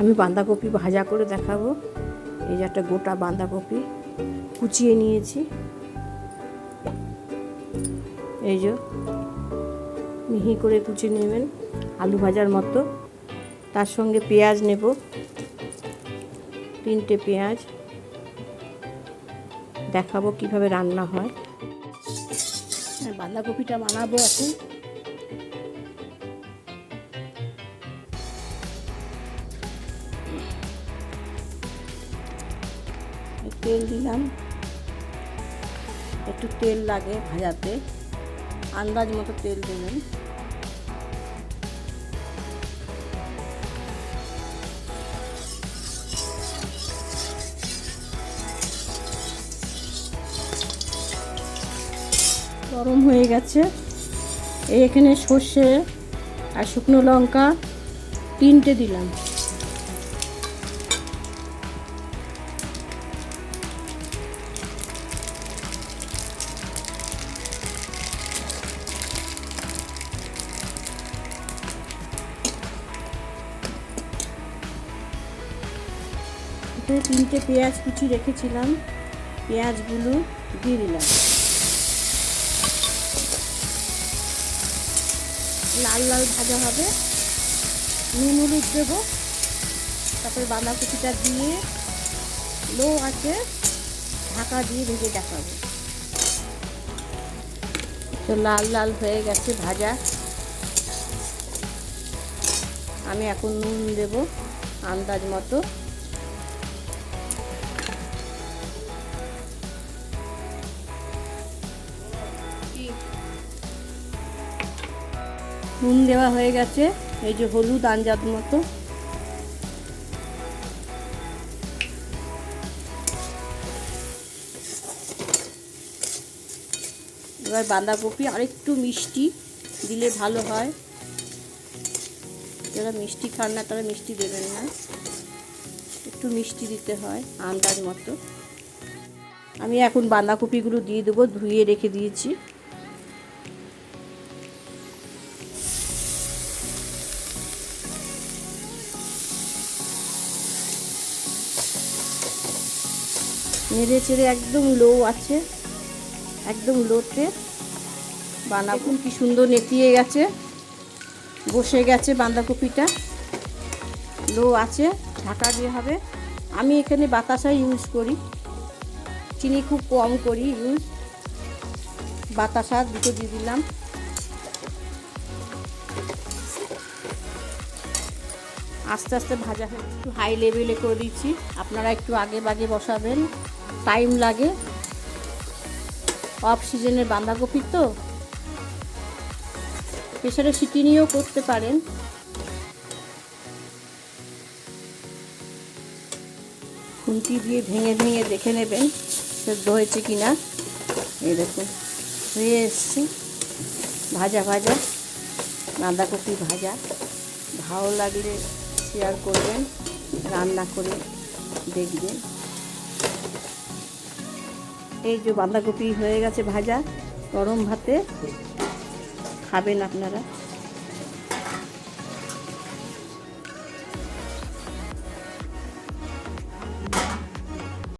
আমি বাঁধাকপি ভাজা করে দেখাবো। এই যে একটা গোটা বাঁধাকপি কুচিয়ে নিয়েছি। এই যে মিহি করে কুচিয়ে নেবেন আলু ভাজার মতো। তার সঙ্গে পেঁয়াজ নেব। তিনটে পেঁয়াজ। দেখাবো কীভাবে রান্না হ্যাঁ, বাঁধাকপিটা বানাবো এখন। তেল দিলাম। একটু তেল লাগে ভাজাতে। আন্দাজ মতো তেল দেবেন। গরম হয়ে গেছে। এখানে সর্ষে আর শুকনো লঙ্কা তিনটে দিলাম। এখানে তিনটে পেঁয়াজ কুচি রেখেছিলাম। পেঁয়াজগুলো দিয়ে দিলাম। লাল লাল ভাজা হবে। নুন হলুদ দেবো। তারপরে বাঁধাকপিটা দিয়ে লো আছে ঢাকা দিয়ে ভেজে দেখাবো। তো লাল লাল হয়ে গেছে ভাজা। আমি এখন নুন দেব আন্দাজ মতো। নুন দেওয়া হয়ে গেছে, এই যে হলুদ আঞ্জাদ মতো। এবার বাঁধাকপি আরেকটু মিষ্টি দিলে ভালো হয়। যারা মিষ্টি খান না, তারা মিষ্টি দেবেন না। একটু মিষ্টি দিতে হয় আন্দাজ মতো। আমি এখন বাঁধাকপিগুলো দিয়ে দেবো, ধুয়ে রেখে দিয়েছি। নেড়ে চেড়ে একদম লো আছে, একদম লোতে বাঁধাকপি কি সুন্দর নেতিয়ে গেছে, বসে গেছে বাঁধাকপিটা। লো আছে, ঢাকা দিয়ে হবে। আমি এখানে বাতাসা ইউজ করি, চিনি খুব কম করি ইউজ বাতাসা দুটো দিয়ে দিলাম। আস্তে আস্তে ভাজা হয়ে একটু হাই লেভেলে করে দিচ্ছি। আপনারা একটু আগে বাগে বসাবেন। টাইম লাগে। অফ সিজনের বাঁধাকপি তো। প্রেশারে সিটি নিয়েও করতে পারেন। খুন্তি দিয়ে ভেঙে ভেঙে দেখে নেবেন সেদ্ধ হয়েছে কি না এই দেখুন, হয়ে এসছে। ভাজা ভাজা। বাঁধাকপি ভাজা। ভালো লাগলে শেয়ার করবেন, রান্না করে দেখবেন। এই যে বাঁধাকপি হয়ে গেছে ভাজা গরম ভাতে খাবেন আপনারা।